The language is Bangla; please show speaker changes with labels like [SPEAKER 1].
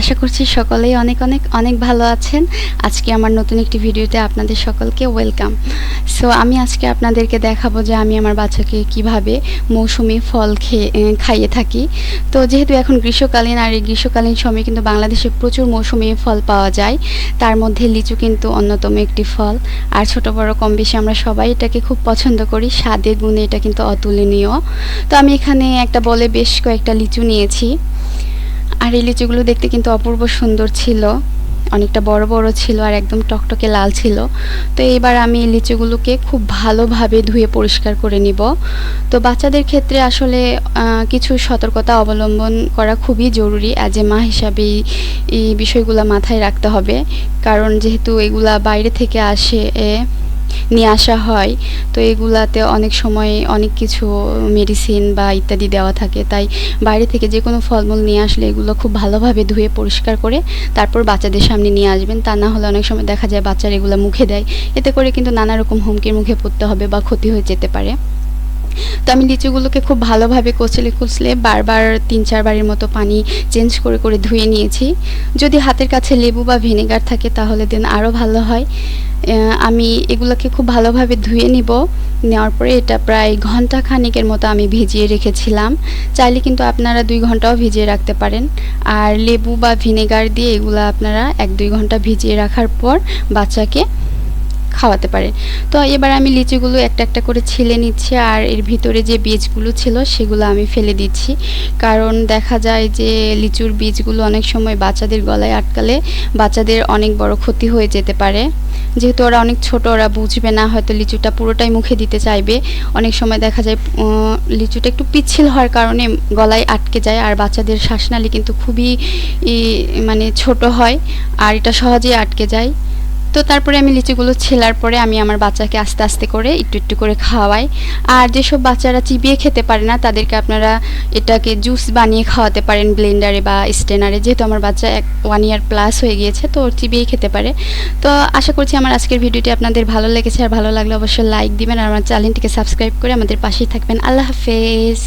[SPEAKER 1] আশা করছি সকলেই অনেক অনেক অনেক ভালো আছেন। আজকে আমার নতুন একটি ভিডিওতে আপনাদের সকলকে ওয়েলকাম। সো আমি আজকে আপনাদেরকে দেখাবো যে আমি আমার বাচ্চাকে কীভাবে মৌসুমি ফল খেয়ে খাইয়ে থাকি। তো যেহেতু এখন গ্রীষ্মকালীন আর এই গ্রীষ্মকালীন সময়ে কিন্তু বাংলাদেশে প্রচুর মৌসুমি ফল পাওয়া যায়, তার মধ্যে লিচু কিন্তু অন্যতম একটি ফল। আর ছোট বড় কম বেশি আমরা সবাই এটাকে খুব পছন্দ করি স্বাদে গুণে এটা কিন্তু অতুলনীয়। তো আমি এখানে একটা বলে বেশ কয়েকটা লিচু নিয়েছি। আর এই লিচুগুলো দেখতে কিন্তু অপূর্ব সুন্দর ছিল। অনেকটা বড় বড় ছিল আর একদম টকটকে লাল ছিল। তো এইবার আমি লিচুগুলোকে খুব ভালোভাবে ধুয়ে পরিষ্কার করে নিব। তো বাচ্চাদের ক্ষেত্রে আসলে কিছু সতর্কতা অবলম্বন করা খুবই জরুরি। অ্যাজ এ মা হিসাবে এই- বিষয়গুলো মাথায় রাখতে হবে। কারণ যেহেতু এগুলা বাইরে থেকে আসে নিয়ে আসা হয়। তো এগুলাতে অনেক সময় অনেক কিছু মেডিসিন বা ইত্যাদি দেওয়া থাকে। তাই বাইরে থেকে যে কোনো ফলমূল নিয়ে আসলে এগুলো খুব ভালোভাবে ধুয়ে পরিষ্কার করে তারপর বাচ্চাদের সামনে নিয়ে আসবেন। তা না হলে অনেক সময় দেখা যায় বাচ্চারা এগুলো মুখে দেয়। এতে করে কিন্তু নানা রকম হুমকির মুখে পড়তে হবে বা ক্ষতি হয়ে যেতে পারে। তো আমি লিচুগুলোকে খুব ভালোভাবে কচলে কুচলে বারবার তিন চারবারের মতো পানি চেঞ্জ করে করে ধুয়ে নিয়েছি। যদি হাতের কাছে লেবু বা ভিনেগার থাকে তাহলে দেন আরও ভালো হয়। আমি এগুলোকে খুব ভালোভাবে ধুয়ে নিব। নেওয়ার পরে এটা প্রায় ঘণ্টা খানিকের মতো আমি ভিজিয়ে রেখেছিলাম। চাইলে কিন্তু আপনারা দুই ঘন্টাও ভিজিয়ে রাখতে পারেন। আর লেবু বা ভিনেগার দিয়ে এগুলো আপনারা এক দুই ঘণ্টা ভিজিয়ে রাখার পর বাচ্চাকে খাওয়াতে পারেন তো এবার আমি লিচুগুলো একটা একটা করে ছিলে নিচ্ছি আর এর ভিতরে যে বীজগুলো ছিল সেগুলো আমি ফেলে দিচ্ছি। কারণ দেখা যায় যে লিচুর বীজগুলো অনেক সময় বাচ্চাদের গলায় আটকালে বাচ্চাদের অনেক বড় ক্ষতি হয়ে যেতে পারে। যেহেতু ওরা অনেক ছোট, ওরা বুঝবে না হয়তো লিচুটা পুরোটাই মুখে দিতে চাইবে। অনেক সময় দেখা যায় লিচুটা একটু পিচ্ছিল হওয়ার কারণে গলায় আটকে যায় আর বাচ্চাদের শ্বাসনালী কিন্তু খুবই মানে ছোট হয় আর এটা সহজেই আটকে যায়। তো তারপরে আমি লিচুগুলো ছেলার পরে আমি আমার বাচ্চাকে আস্তে আস্তে করে একটু একটু করে খাওয়াই। আর যেসব বাচ্চারা চিবিয়ে খেতে পারে না, তাদেরকে আপনারা এটাকে জুস বানিয়ে খাওয়াতে পারেন ব্লেন্ডারে বা স্টেনারে যেহেতু আমার বাচ্চা এক ওয়ান ইয়ার প্লাস হয়ে গিয়েছে, তো ওর চিবিয়েই খেতে পারে। তো আশা করছি আমার আজকের ভিডিওটি আপনাদের ভালো লেগেছে। আর ভালো লাগলে অবশ্যই লাইক দিবেন। আর আমার চ্যানেলটিকে সাবস্ক্রাইব করে আমাদের পাশেই থাকবেন। আল্লাহ হাফেজ।